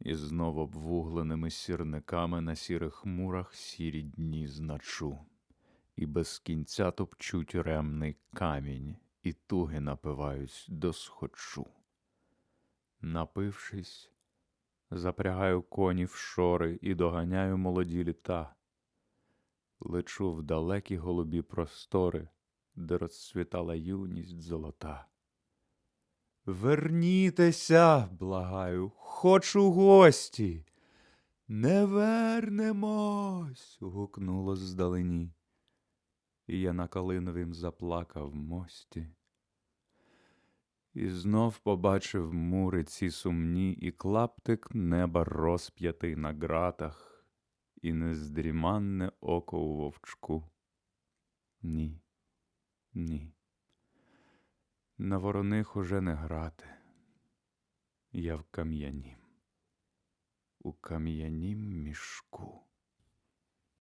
І знов обвугленими сірниками на сірих мурах сірі дні значу, і без кінця топчуть ремний камінь, і туги напиваюсь до схочу. Напившись, запрягаю коні в шори і доганяю молоді літа. Лечу в далекі голубі простори, де розцвітала юність золота. Вернітеся, благаю, хочу гості. Не вернемось. гукнуло здалені. І я на калиновім заплакав мості. І знов побачив мури ці сумні, і клаптик неба розп'ятий на ґратах, і нездріманне око у вовчку. Ні, ні. На вороних уже не грати. Я в кам'янім, у кам'янім мішку.